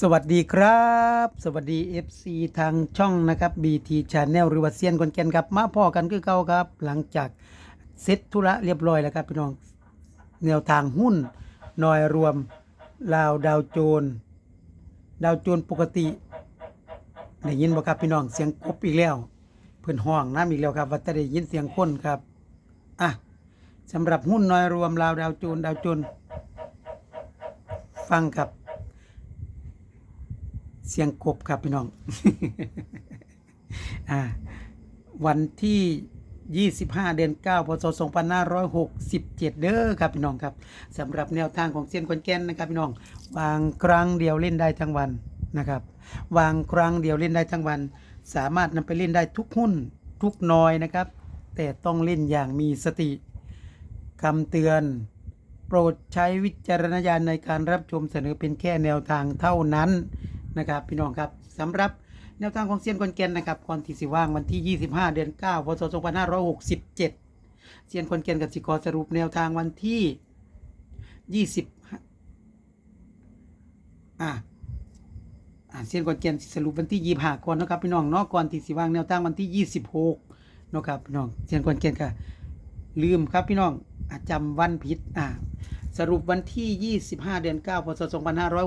สวัสดีครับ สวัสดี FC ทางช่องนะครับ BT Channel หรือว่าเซียนคนแก่นครับ มาพ่อกันคือเก่าครับ หลังจากเซ็ตธุระเรียบร้อยแล้วครับพี่น้องแนวทางหุ้นนอยรวมลาวดาวโจน ดาวโจนปกติได้ยินบ่ครับพี่น้องเสียงกบอีกแล้ว เพื่อนห้องน้ำอีกแล้วครับว่าจะได้ยินเสียงคนครับอะสำหรับหุ้นนอยรวมลาวดาวโจนดาวโจนฟังครับ เสียงกบครับพี่น้อง อ่า วันที่ 25 เดือน 9 พศ 2567 เด้อครับพี่น้องครับสำหรับแนวทางของเซียนคนแก่นนะครับพี่น้อง วางครั้งเดียวเล่นได้ทั้งวันนะครับ วางครั้งเดียวเล่นได้ทั้งวัน สามารถนำไปเล่นได้ทุกหุ้นทุกน้อยนะครับ แต่ต้องเล่นอย่างมีสติคำเตือน โปรดใช้วิจารณญาณในการรับชมเสนอเป็นแค่แนวทางเท่านั้น นะครับ พี่น้องครับสำหรับแนวทางของเซียนกวนแกนนะครับก่อนที่สิว่างวันที่ 25 เดือน9พศ2567 เซียนกวนแกนกับสิกอสรุปแนวทางวันที่ 20อะอ่าเซียนกวนแกนสิสรุปวันที่ 25ก่อนนะครับพี่น้องเนาะก่อนที่สิว่างแนวทางวันที่ 26นะครับพี่น้องเซียนกวนแกนก็ลืมครับพี่น้องอะจำวันผิดอ่า สรุปวันที่ 25 เดือน 9 พศ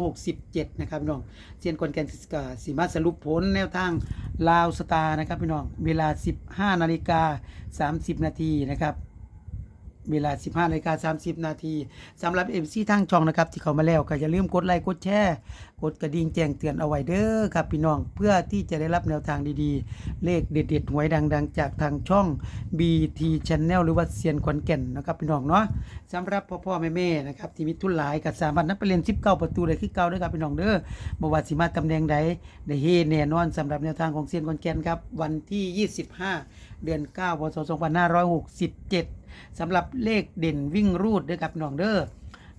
2567 นะครับพี่น้องเซียนกวนแกนกาสีมาสรุปผลแนวทางลาวสตาร์นะครับพี่น้อง เวลา 15 นาฬิกา 30 นาทีนะครับ เวลา 15นาฬิกา30 นาทีสำหรับ MC ทางช่องนะครับ ที่เขามาแล้วก็อย่าลืมกดไลค์กดแชร์กดกระดิ่งแจ้งเตือนเอาไว้เด้อครับพี่น้องเพื่อที่จะได้รับแนวทางดีๆ เลขเด็ดๆหวยดังๆ จากทางช่อง BT Channel หรือว่าเซียนขอนแก่นนะครับพี่น้องเนาะสำหรับพ่อพ่อๆแม่ๆนะครับที่มีทุนหลายกับสามารถนับไปเรียน19ประตูได้คือเก่าด้อครับพี่น้องเด้อบ่ว่าสิมาตำแหน่งใดได้เฮแน่นอนสำหรับแนวทางของเซียนขอนแก่นครับวันที่ 25 เดือน9พศ2567 สำหรับเลขเด่นวิ่งรูดด้วยครับน้องเด้อ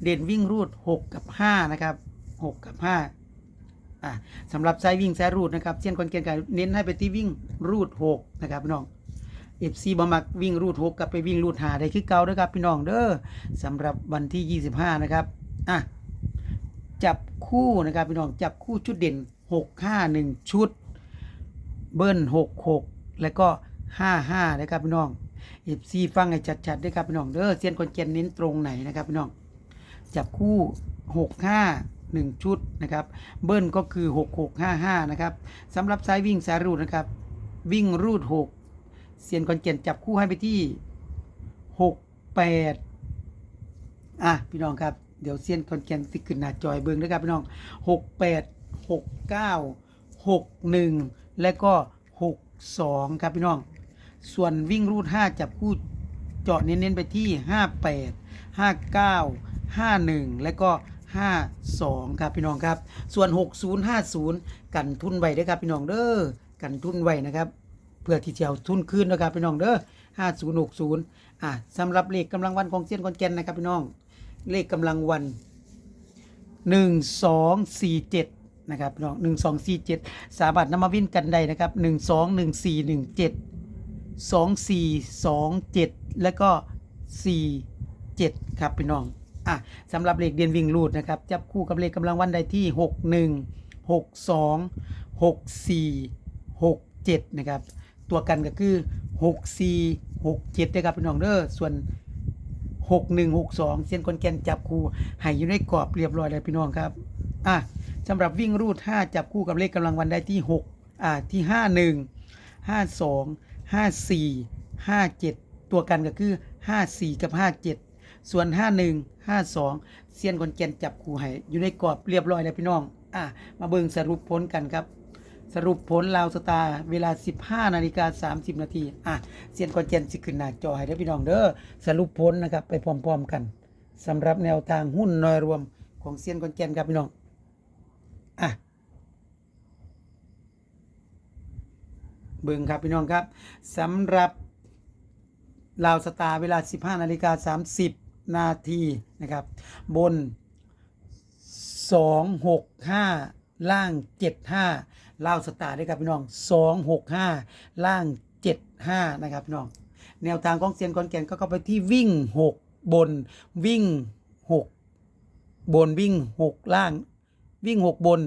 เด่นวิ่งรูด 6 กับ 5 นะครับ 6 กับ 5อะสำหรับสายวิ่งสายรูดนะครับเช่นคนเกียนกันเน้นให้ไปที่วิ่งรูด 6 นะครับน้องเอฟซีบมักวิ่งรูด6กับไปวิ่งรูดหาได้คือเก่าเด้อครับพี่น้องเด้อสำหรับวันที่ 25 นะครับอะจับคู่นะครับพี่น้องจับคู่ชุดเด่น 6 5 1 ชุด เบิ้ล6 6 แล้วก็ 5 5นะครับพี่น้อง เอฟซีฟังให้ชัดๆด้วยครับพี่น้องเด้อเซียนคนเกนเน้นตรงไหนนะครับพี่น้องจับคู่6 5 1ชุดนะครับ เบิ้ลก็คือ6 6 5 5นะครับสำหรับสายวิ่งสายรูดนะครับ วิ่งรูด6เซียนคนเกนจับคู่ให้ไปที่6 8อะพี่น้องครับเดี๋ยวเซียนคนเกนติขึ้นหน้าจอยเบิ้งด้วยครับพี่น้อง6 8 6 9 6 1และก็6 2ครับพี่น้อง ส่วนวิ่งรูด 5 จับคู่เจาะเน้นๆไปที่ 58 59 51 และก็ 52 ครับพี่น้องครับ ส่วน 6050 กันทุนไว้เด้อครับพี่น้องเด้อกันทุนไว้นะครับเพื่อที่จะเอาทุนคืนนะครับพี่น้องเด้อ5060 อะสำหรับเลขกำลังวันของเซียนคอนแกนนะครับพี่น้อง เลขกำลังวัน 1247นะครับพี่น้อง1247 สามารถนำมาวิ่นกันได้นะครับ 121417 สองสี่สองเจ็ดแล้วก็สี่เจ็ดครับพี่น้องอะสำหรับเลขเดียนวิ่งรูดนะครับ จับคู่กับเลขกำลังวันได้ที่หกหนึ่งหกสองหกสี่หกเจ็ดนะครับ ตัวกันก็คือหกสี่หกเจ็ดนะครับพี่น้องเด้อส่วนหกหนึ่งหกสองเส้นคนแกนจับคู่ให้อยู่ในกรอบเรียบร้อยแล้วพี่น้องครับอะสำหรับวิ่งรูดห้าจับคู่กับเลขกำลังวันได้ที่หกอ่าที่ห้า หนึ่งห้าสี่ห้าเจ็ดตัวกันก็คือห้าสี่กับห้าเจ็ดส่วนห้าหนึ่งห้าสองเซียนคนแกนจับคู่ให้อยู่ในกรอบเรียบร้อยแล้วพี่น้อง อะ มาเบิ่งสรุปผลกันครับ สรุปผลลาวสตาร์เวลา 15นาฬิกา30 นาทีอะ เซียนคอนเจนสิขึ้นหน้าจอให้ได้อพี่น้องเด้อ สรุปผลนะครับไปพร้อมๆกันสำหรับแนวทางหุ้นน้อยรวมของเซียนคอนเจนครับพี่น้อง อะ เบิ่งครับพี่น้องครับสำหรับลาวสตาร์เวลา 15นาฬิกา30 นาทีนะครับ บน 265 ล่าง 75ลาวสตาร์ด้วยครับพี่น้อง 265 ล่าง 75 นะครับพี่น้อง แนวทางของเซียนคอนแกนก็เข้าไปที่วิ่ง 6 บนวิ่ง 6 บนวิ่ง 6 ล่าง วิ่ง 6 บน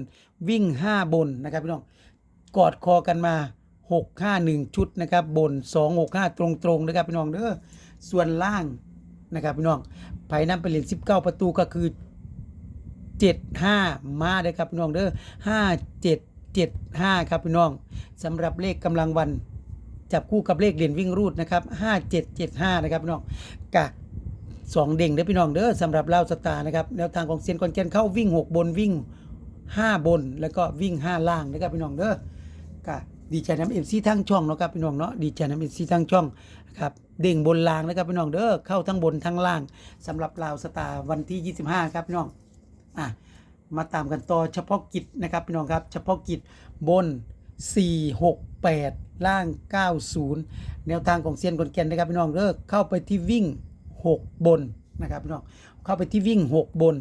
วิ่ง 5 บนนะครับพี่น้อง กอดคอกันมา 6 5 1 ชุดนะครับบน 2 6 5 ตรงๆนะครับพี่น้องเด้อส่วนล่างนะครับพี่น้องไผ่น้ำไปเหรียญ19 ประตูก็คือ 75 มาเด้อครับพี่น้องเด้อ5775 ครับพี่น้องสำหรับเลขกำลังวันจับคู่กับเลขเหรียญวิ่งรูดนะครับ5775 นะครับพี่น้องกะสองเด้งเด้อพี่น้องเด้อสำหรับเล่าวสตาร์นะครับแนวทางของเซียนคอนแกนเข้าวิ่ง 6 บนวิ่ง 5 บนแล้วก็วิ่ง 5 ล่างนะครับพี่น้องเด้อก็ ดีใจน้ำเอฟซีทั้งช่องเนาะครับพี่น้องเนาะดีใจน้ำเอฟซีทั้งช่องครับเด้งบนล่างนะครับพี่น้องเด้อเข้าทั้งบนทั้งล่างสำหรับลาวสตาร์วันที่ 25 ครับพี่น้องอะมาตามกันต่อเฉพาะกิจนะครับพี่น้องครับ เฉพาะกิจบน 4 6 8 ล่าง 90 แนวทางของเซียนคอนแกนนะครับพี่น้องเด้อเข้าไปที่วิ่ง 6 บนนะครับพี่น้องเข้าไปที่วิ่ง 6 บน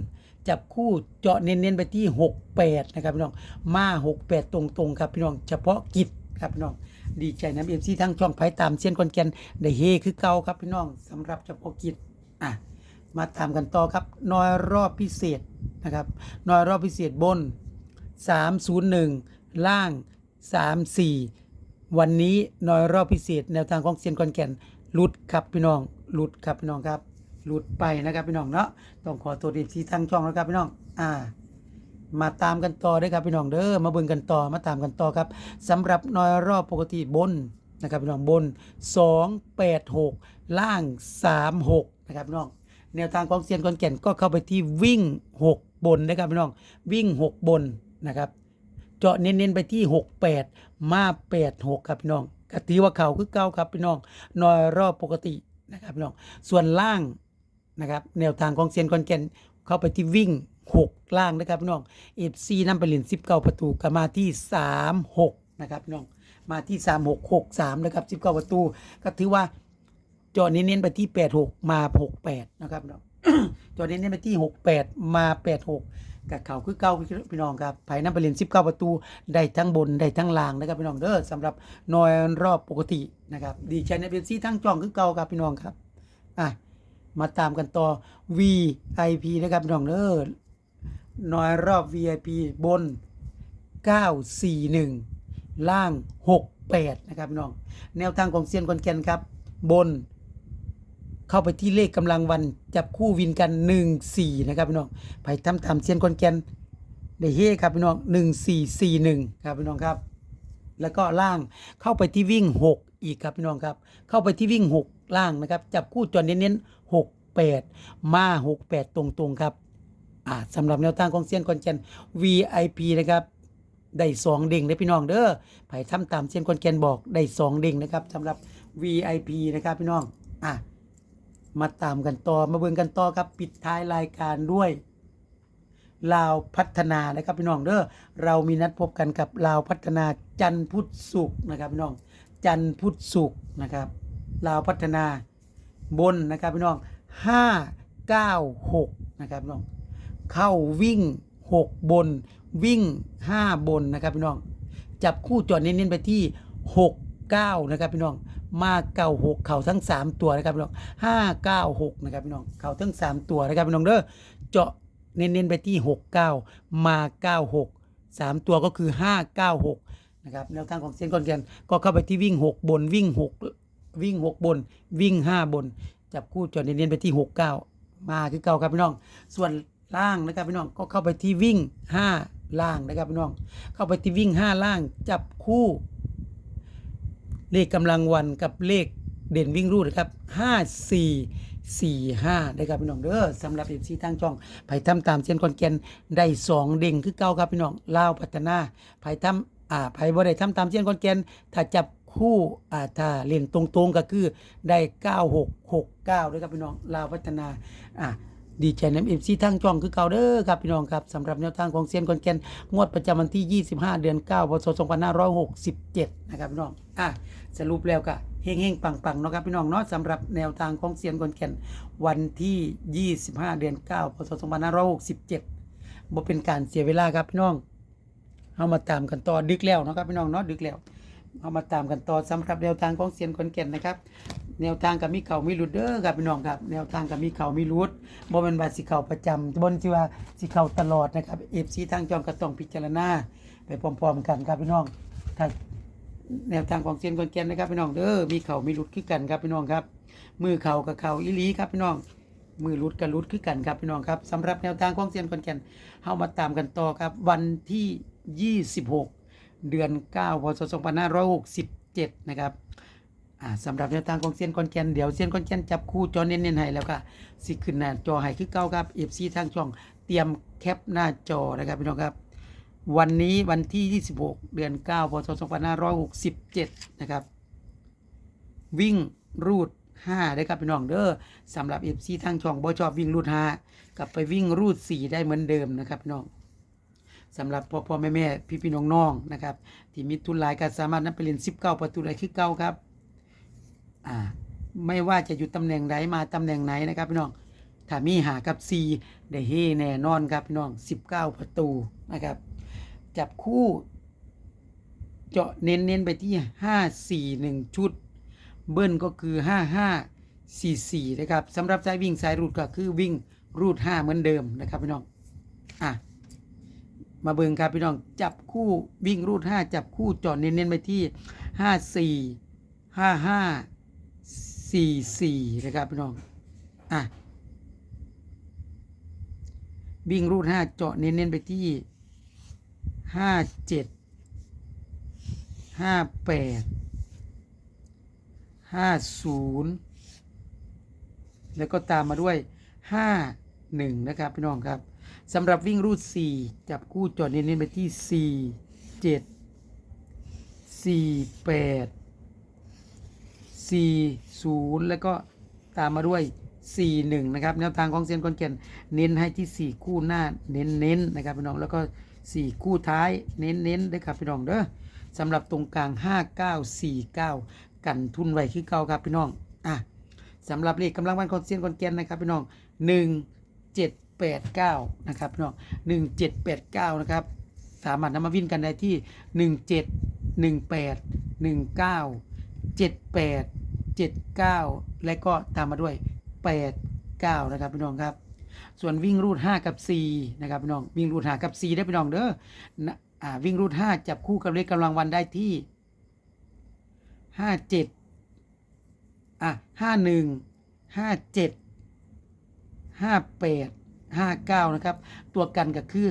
จับคู่เจาะเน้นๆไปที่ 68 นะครับพี่น้อง มา 68 ตรงๆ ครับพี่น้องเฉพาะกิจครับพี่น้องดีใจนะเอฟซีทั้งช่องไผ่ตามเซียนคอนแกนได้เฮคือเก่าครับพี่น้องสำหรับเฉพาะกิจอะมาตามกันต่อครับน้อยรอบพิเศษนะครับน้อยรอบพิเศษบน 301 ล่าง 34 วันนี้น้อยรอบพิเศษแนวทางของเซียนคอนแกนหลุดครับพี่น้องหลุดครับพี่น้องครับ หลุดไปนะครับพี่น้องเนาะต้องขอตัวดีที่ทั้งช่องแล้วครับพี่น้องอ่า มาตามกันต่อเด้ครับพี่น้องเด้อมาเบิ่งกันต่อมาตามกันต่อครับสำหรับน้อยรอบปกติบนนะครับพี่น้องบน 286 ล่าง 36 นะครับพี่น้องแนวทางของเซียนคอนแก่นก็เข้าไปที่วิ่ง 6 บนนะครับพี่น้องวิ่ง 6 บนนะครับเจาะเน้นๆไปที่ 68 มา 86 ครับพี่น้องกตีว่าเขาคือเก้าครับพี่น้องนอยรอบปกตินะครับพี่น้องส่วนล่าง นะครับแนวทางของเซียนคอนแก่นเข้าไปที่วิ่ง 6 ล่างนะครับน้องเอฟซีนำไปเหรียญ19 ประตูก็มาที่ 36 นะครับน้องมาที่ 36 63นะครับ 19 ประตู ก็ถือว่าจาะเน้นๆไปที่ 86 มา 68 นะครับน้องจอเน้นๆไปที่ 68 มา 86กับเขาคือเก้าพี่น้องครับภายน้ำไปเรียน19 ประตู ได้ทั้งบน ได้ทั้งล่างนะครับพี่น้องเด้อสำหรับนอยรอบปกตินะครับ ดีใจในเป็นซีทั้งจองคือเก่าครับพี่น้องครับ อะ มาตามกันต่อ VIP นะครับพี่น้องเด้อนอยรอบ VIP บน 941 ล่าง 68 นะครับพี่น้อง แนวทางของเซียนคอนแกนครับ บน เข้าไปที่เลขกำลังวันจับคู่วินกัน 1 4 นะครับพี่น้องไปทำตามเซียนคอนแกนได้เฮครับพี่น้อง 1 4 4 1 ครับพี่น้องครับ แล้วก็ล่างเข้าไปที่วิ่ง 6 อีกครับพี่น้องครับ เข้าไปที่วิ่ง 6 ล่างนะครับ จับคู่จนเน้นๆ6 8 มา 6 8 ตรงๆ ครับอ่าสำหรับแนวทางของเซียนคอนแกน VIP นะครับได้สองเด้งเลยพี่น้องเด้อไผ่ทำตามเซียนคอนแกนบอกได้สองเด้งนะครับสำหรับ VIP นะครับพี่น้องอะมาตามกันต่อมาเบิ่งกันต่อครับปิดท้ายรายการด้วยลาวพัฒนานะครับพี่น้องเด้อเรามีนัดพบกันกับลาวพัฒนาจันพุทธศุกนะครับพี่น้องจันพุทธศุกนะครับ ลาวพัฒนาบนนะครับพี่น้องห้าเก้าหกนะครับพี่น้องเข้าวิ่ง6บนวิ่ง5บนนะครับพี่น้องจับคู่จอดเน้นๆไปที่6 9นะครับพี่น้องมาเก้าหกเข่าทั้ง3ตัวนะครับพี่น้องห้าเก้าหกนะครับพี่น้องเข่าทั้ง3ตัวนะครับพี่น้องเด้อเจาะเน้นๆไปที่6 9มา9 6 3ตัวก็คือ5 9 6นะครับแนวทางของเซียนคอนแกนก็เข้าไปที่วิ่ง6บนวิ่ง6 วิ่ง 6 บน วิ่ง 5 บน จับคู่จอดเน้นไปที่ 6 9 มาคือเก่าครับพี่น้อง ส่วนล่างนะครับพี่น้องก็เข้าไปที่วิ่ง 5 ล่างนะครับพี่น้อง เข้าไปที่วิ่ง 5 ล่าง จับคู่ เลขกำลังวันกับเลขเด่นวิ่งรูดนะครับ 5 4 4 5นะครับพี่น้องเด้อสำหรับเอฟซีทางช่องไผ่ทำตามเส้นคอนแกนได้2เด้งคือเก่าครับพี่น้องลาวพัฒนาไผ่ทำอ่าไผ่บ่ได้ทำตามเส้นคอนแกนถ้าจับ คู่อ่าถ้าเล่นตรงๆก็คือได้ 9 6 6 9ด้วยครับพี่น้องลาวพัฒนาอ่าดีใจน้ำเอฟซีทางช่องคือเก่าเด้อครับพี่น้องครับสำหรับแนวทางของเซียนคอนแกนงวดประจำวันที่ 25 เดือน9พศ2567 นะครับพี่น้องอะสรุปแล้วก็เฮงเฮงๆ ปังๆเนาะครับพี่น้องเนาะสำหรับแนวทางของเซียนคอนแกนวันที่ 25 เดือน9พศ2567บ่เป็นการเสียเวลาครับพี่น้องเอามาตามกันต่อดึกแล้วเนาะครับพี่น้องเนาะดึกแล้ว เอามาตามกันต่อสำหรับแนวทางของเซียนคอนแกนนะครับ แนวทางกับมีเข่ามีรุดเด้อครับพี่น้องครับ แนวทางกับมีเข่ามีรุดบ่แม่นว่าสิเข่าประจำบ่นสิว่าสิเข่าตลอดนะครับ FC ทางจองก็ต้องพิจารณาไปพร้อมๆกันครับพี่น้องถ้าแนวทางของเซียนกอนแกนนะครับพี่น้องเด้อมีเข่ามีรุดคือกันครับพี่น้องครับ มือเข่ากับเข่าอีหลีครับพี่น้องมือรุดกับรุดคือกันครับพี่น้องครับสำหรับแนวทางของเซียนกอนแกนเฮามาตามกันต่อครับ วันที่ 26 เดือน 9 พศ 2567 นะครับสำหรับแนวทางของเซียนคอนแกนเดี๋ยวเซียนคอนแกนจับคู่จอเน้นๆให้แล้วก็สิขึ้นหน้าจอให้คือเก่าครับ FC ทางช่องเตรียมแคปหน้าจอนะครับพี่น้องครับ วันนี้วันที่ 26 เดือน 9 พศ 2567 นะครับ วิ่งรูด5ได้ครับพี่น้องเด้อสำหรับ FC ทางช่องบ่ชอบวิ่งรูด5กลับไปวิ่งรูด 4 ได้เหมือนเดิมนะครับพี่น้อง สำหรับพ่อพ่อแม่แม่พี่พี่น้องน้องนะครับที่มีทุนหลายก็สามารถนำไปเรียน19ประตูได้คือเก่าครับอ่าไม่ว่าจะอยู่ตำแหน่งใดมาตำแหน่งไหนนะครับพี่น้องถ้ามีหากับ C ได้เฮแน่นอนครับพี่น้อง19ประตูนะครับ จับคู่เจาะเน้นๆไปที่5 4 1ชุด เบิ้ลก็คือ5 5 4 4นะครับสำหรับสายวิ่งสายรูดก็คือวิ่งรูด5เหมือนเดิมนะครับพี่น้องอะ มาเบิ่งครับพี่น้องจับคู่วิ่งรูด 5 จับคู่เจาะเน้นๆไปที่ 5 4 5 5 4 4 นะครับพี่น้องอะวิ่งรูด 5 เจาะเน้นๆไปที่ 5 7 5 8 50 แล้วก็ตามมาด้วย 5 1 นะครับพี่น้องครับ สำหรับวิ่งรูด 4 จับคู่จอดเน้นๆไปที่ 4 7 4 8 40 แล้วก็ตามมาด้วย 41 นะครับ แนวทางของเซียนคอนแก่นเน้นให้ที่ 4 คู่หน้าเน้นเน้นๆนะครับพี่น้องแล้วก็ 4 คู่ท้ายเน้นเน้นๆด้วยครับพี่น้องเด้อสำหรับตรงกลาง 5949 กันทุนไว้คือเก่าครับพี่น้องอะสำหรับเลขกำลังวันของเซียนคอนแก่นนะครับพี่น้อง 1789 นะครับพี่น้อง1789 นะครับ สามารถนำมาวิ่นกันได้ที่ 17 18 19 78 79 และก็ตามมาด้วย 89 นะครับพี่น้องครับส่วนวิ่งรูด 5 กับ 4 นะครับพี่น้องวิ่งรูด5กับ 4 ได้พี่น้องเด้อนะอ่าวิ่งรูด 5 จับคู่กับเลขกำลังวันได้ที่ 57 อะ 51 57 58 59 นะครับ ตัวกันก็คือ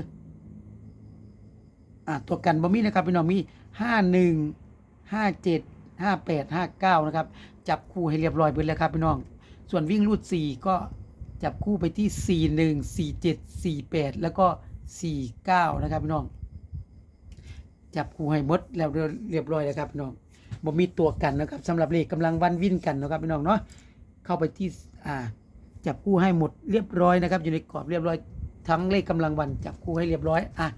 อ่ตัวกันบ่มีนะครับพี่น้องมี 51 57 58 59 นะครับ จับคู่ให้เรียบร้อยไปแล้วครับพี่น้อง ส่วนวิ่งรูด 4 ก็จับคู่ไปที่ 41 47 48 แล้วก็ 49 นะครับพี่น้อง จับคู่ให้หมดแล้วเรียบร้อยแล้วครับพี่น้องบ่มีตัวกันนะครับสำหรับเลขกำลังวันวิ่นกันนะครับพี่น้องเนาะเข้าไปที่อ่า จับคู่ให้หมดเรียบร้อยนะครับ อยู่ในกรอบเรียบร้อยทั้งเลขกำลังวันจับคู่ให้เรียบร้อยอะ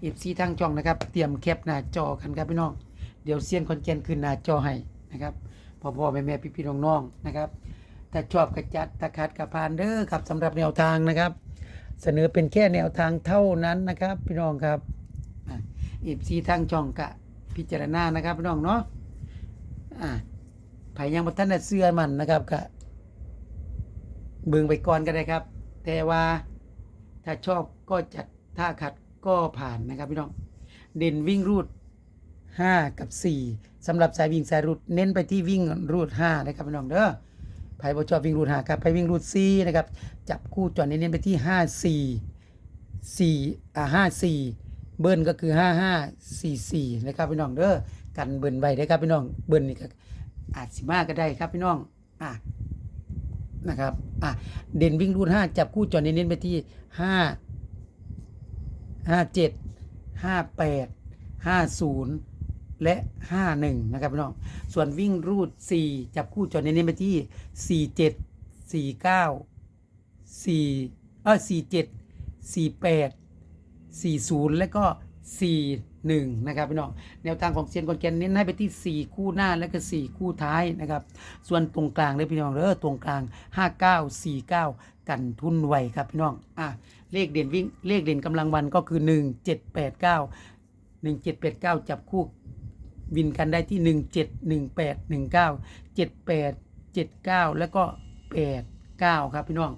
เอฟซีทางช่องนะครับ เตรียมแคปหน้าจอกันครับพี่น้องเดี๋ยวเซียนคอนแกนคืนหน้าจอให้นะครับพ่อพ่อแม่แม่พี่พี่น้องน้องนะครับถ้าชอบกระจัดตะคัดกระพานเด้อครับสำหรับแนวทางนะครับ เสนอเป็นแค่แนวทางเท่านั้นนะครับ พี่น้องครับเอฟซีทางช่องกะพิจารณานะครับพี่น้องเนาะอ่าไผยังบ่ทันเสื้อมันนะครับกะ เบิ่งไปก่อนก็ได้ครับ แต่ว่าถ้าชอบก็จัดถ้าขัดก็ผ่านนะครับพี่น้องเด่นวิ่งรูด 5 กับ 4สำหรับสายวิ่งสายรูดเน้นไปที่วิ่งรูด5นะครับพี่น้องเด้อไผบ่ชอบวิ่งรูด5ครับไปวิ่งรูด4นะครับจับคู่จอดเน้นไปที่ 5 4 4อ่า5 4 เบิ้ลก็คือ 5 5 4 4นะครับพี่น้องเด้อกันเบิ้ลไว้ได้ครับพี่น้องเบิ้ลนี่ก็อาจสิมากก็ได้ครับพี่น้องอะ นะครับอะเด่นวิ่งรูด5จับคู่จอดเน้นๆไปที่5ห้าเจ็ดห้าแปดห้าศูนย์และห้าหนึ่งนะครับพี่น้อง ส่วนวิ่งรูดสี่จับคู่จอดเน้นๆไปที่สี่เจ็ดสี่เก้าสี่เออสี่เจ็ดสี่แปดสี่ศูนย์และก็ สี่หนึ่งนะครับพี่น้องแนวทางของเซียนกอนแกนเน้นให้ไปที่สี่คู่หน้าและก็สี่คู่ท้ายนะครับ ส่วนตรงกลางเลยพี่น้องเด้อตรงกลางห้าเก้าสี่เก้ากันทุนไวครับพี่น้องอะเลขเด่นวิ่งเลขเด่นกำลังวันก็คือหนึ่งเจ็ดแปดเก้าหนึ่งเจ็ดแปดเก้าจับคู่วินกันได้ที่หนึ่งเจ็ดหนึ่งแปดหนึ่งเก้าเจ็ดแปด79 แล้วก็ 89 ครับพี่น้อง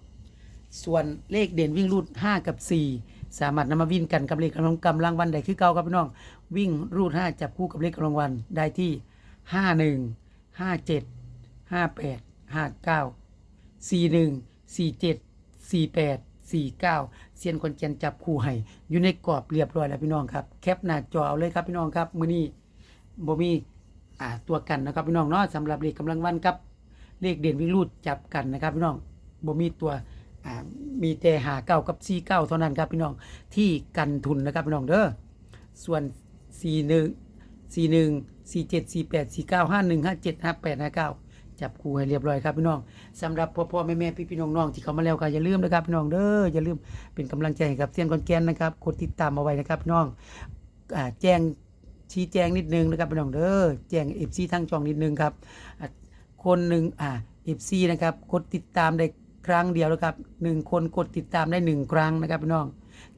ส่วนเลขเด่นวิ่งรูด 5 กับ 4 สามารถนำมาวิ่งกันกับเลขกำลังกำลังวันใดคือเก่าครับพี่น้อง วิ่งรูด5จับคู่กับเลขกำลังวันได้ที่51 57 58 59 41 47 48 49เซียนคนเกียนจับคู่ให้อยู่ในกรอบเรียบร้อยแล้วพี่น้องครับแคปหน้าจอเอาเลยครับพี่น้องครับมื้อนี้บ่มีอ่าตัวกันนะครับพี่น้องเนาะสำหรับเลขกำลังวันกับเลขเด่นวิ่งรูดจับกันนะครับพี่น้องบ่มีตัว มีแต่หาเก้ากับ4 9เก้าเท่านั้นครับพี่น้องที่กันทุนนะครับพี่น้องเด้อส่วน41 41 47 48 49 51 57 58 59จับคู่ให้เรียบร้อยครับพี่น้องสำหรับพ่อพ่อแม่แม่พี่พี่น้องน้องที่เขามาแล้วก็อย่าลืมนะครับพี่น้องเด้ออย่าลืมเป็นกำลังใจให้กับเซียนคอนแกนนะครับกดติดตามเอาไว้นะครับพี่น้องแจ้งชี้แจงนิดนึงนะครับพี่น้องเด้อแจ้งเอฟซีทั้งช่องนิดนึงครับคนหนึ่งอ่าเอฟซีนะครับกดติดตามได้ ครั้งเดียวแล้วครับหนึ่งคนกดติดตามได้หนึ่งครั้งนะครับพี่น้อง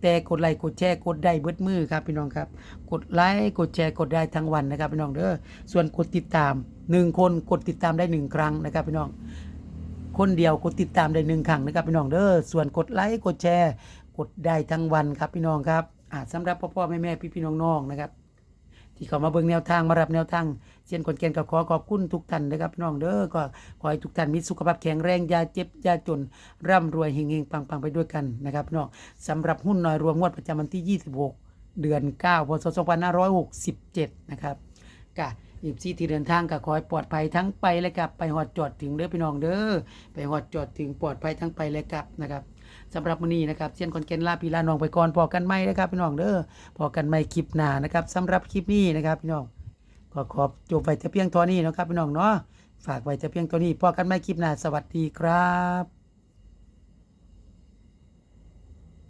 แต่กดไลค์กดแชร์กดได้เบิดมือครับพี่น้องครับ กดไลค์กดแชร์กดได้ทั้งวันนะครับพี่น้องเด้อส่วนกดติดตามหนึ่งคนกดติดตามได้หนึ่งครั้งนะครับพี่น้อง คนเดียวกดติดตามได้หนึ่งครั้งนะครับพี่น้องเด้อส่วนกดไลค์กดแชร์กดได้ทั้งวันครับพี่น้องครับอ่าสำหรับพ่อพ่อแม่แม่พี่พี่น้องน้องๆนะครับ ที่เขามาเบิ่งแนวทางมารับแนวทาง เช่นคนแกนก็ขอขอบคุณทุกท่านนะครับพี่น้องเด้อก็ขอให้ทุกท่านมีสุขภาพแข็งแรงอย่าเจ็บอย่าจน ร่ำรวยเฮงๆปังๆไปด้วยกันนะครับน้องสำหรับหุ้นน้อยรวมงวดประจำวันที่ 26 เดือน 9 พศ 2567 นะครับกะอีบซีที่เดินทางก็ขอให้ปลอดภัยทั้งไปและกลับไปหอดจอดถึงเด้อพี่น้องเด้อไปหอดจอดถึงปลอดภัยทั้งไปและกลับนะครับสำหรับมื้อนี้นะครับเช่นคอนเกนลาพีลาน้องไปก่อนพอกันไหมนะครับพี่น้องเด้อพอกันไหมคลิปหน้านะครับสำหรับคลิปนี้นะครับพี่น้อง ก็ขอบจบไปแต่เพียงเท่านี้นะครับพี่น้องเนาะฝากไว้แต่เพียงเท่านี้พอกันไหมคลิปหน้าสวัสดีครับ